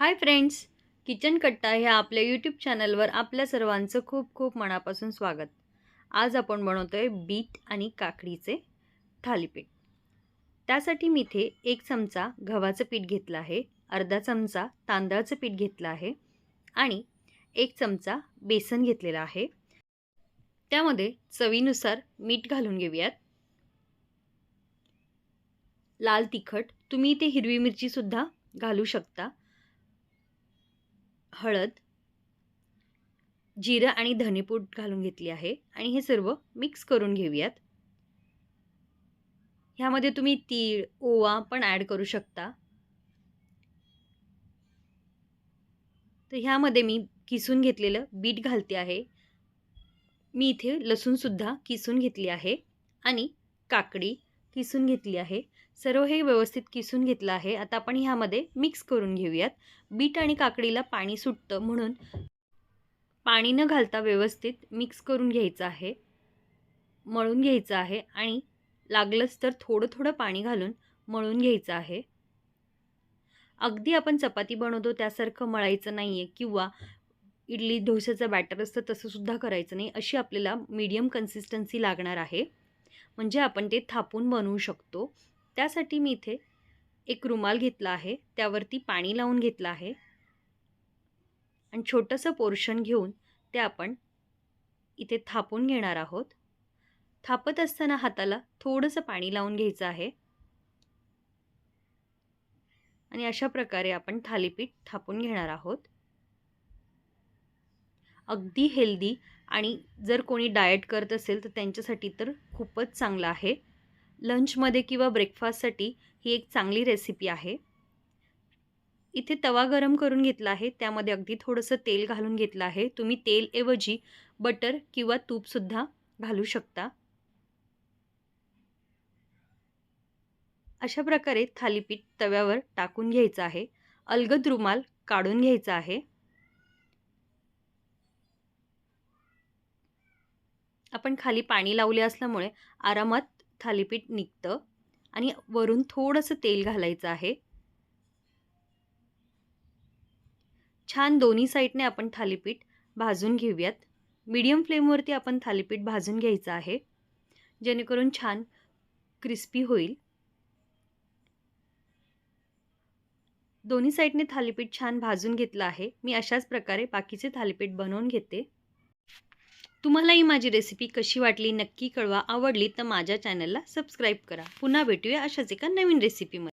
Hi friends kitchen कट्टा ह्या आपल्या यूट्यूब चॅनलवर आपल्या सर्वांचं खूप खूप मनापासून स्वागत. आज आपण बनवतो आहे बीट आणि काकडीचे थालीपीठ. त्यासाठी मी इथे एक चमचा गव्हाचं पीठ घेतलं आहे अर्धा चमचा तांदळाचं पीठ घेतलं आहे आणि एक चमचा बेसन घेतलेला आहे. त्यामध्ये चवीनुसार मीठ घालून घेऊयात. लाल तिखट तुम्ही इथे हिरवी मिरचीसुद्धा घालू शकता. हळद जिरं आणि धनेपूड घालून घेतली आहे आणि हे सर्व मिक्स करून घेऊयात. ह्यामध्ये तुम्ही तीळ ओवा पण ॲड करू शकता. तर ह्यामध्ये मी किसून घेतलेलं बीट घालते आहे. मी इथे लसूणसुद्धा किसून घेतली आहे आणि काकडी किसून घेतली आहे. सर्व हे व्यवस्थित किसून घेतलं आहे. आता आपण ह्यामध्ये मिक्स करून घेऊयात. बीट आणि काकडीला पाणी सुटतं म्हणून पाणी न घालता व्यवस्थित मिक्स करून घ्यायचं आहे. मळून घ्यायचं आहे आणि लागलंच तर थोडं थोडं पाणी घालून मळून घ्यायचं आहे. अगदी आपण चपाती बनवतो त्यासारखं मळायचं नाही आहे किंवा इडली डोश्याचं बॅटर असतं तसंसुद्धा करायचं नाही अशी आपल्याला मीडियम कन्सिस्टन्सी लागणार आहे. म्हणजे आपण ते थापून बनवू शकतो. त्यासाठी मी इथे एक रुमाल घेतला आहे. त्यावरती पाणी लावून घेतलं आहे. आणि छोटंसं पोर्शन घेऊन ते आपण इथे थापून घेणार आहोत. थापत असताना हाताला थोडंसं पाणी लावून घ्यायचं आहे. आणि अशा प्रकारे आपण थालीपीठ थापून घेणार आहोत. अगदी हेल्दी आणि जर कोणी डाएट करत असेल तर त्यांच्यासाठी तर खूपच चांगलं आहे. लंचमध्ये किंवा ब्रेकफास्टसाठी ही एक चांगली रेसिपी आहे. इथे तवा गरम करून घेतला आहे त्यामध्ये अगदी थोडंसं तेल घालून घेतलं आहे. तुम्ही तेलऐवजी बटर किंवा तूपसुद्धा घालू शकता. अशा प्रकारे थालीपीठ तव्यावर टाकून घ्यायचं आहे. अलगद रुमाल काढून घ्यायचा आहे. आपण खाली पाणी लावले असल्यामुळे आरामात थालीपीठ निघतं आणि वरून थोडंसं तेल घालायचं आहे. छान दोन्ही साईडने आपण थालीपीठ भाजून घेऊयात. मीडियम फ्लेमवरती आपण थालीपीठ भाजून घ्यायचं आहे. जेणेकरून छान क्रिस्पी होईल. दोन्ही साईडने थालीपीठ छान भाजून घेतलं आहे. मी अशाच प्रकारे बाकीचे थालीपीठ बनवून घेते. तुम्हालाही माझी रेसिपी कशी वाटली नक्की कळवा. आवडली तर माझ्या चॅनलला सबस्क्राईब करा. पुन्हा भेटूया अशाच एका नवीन रेसिपीमध्ये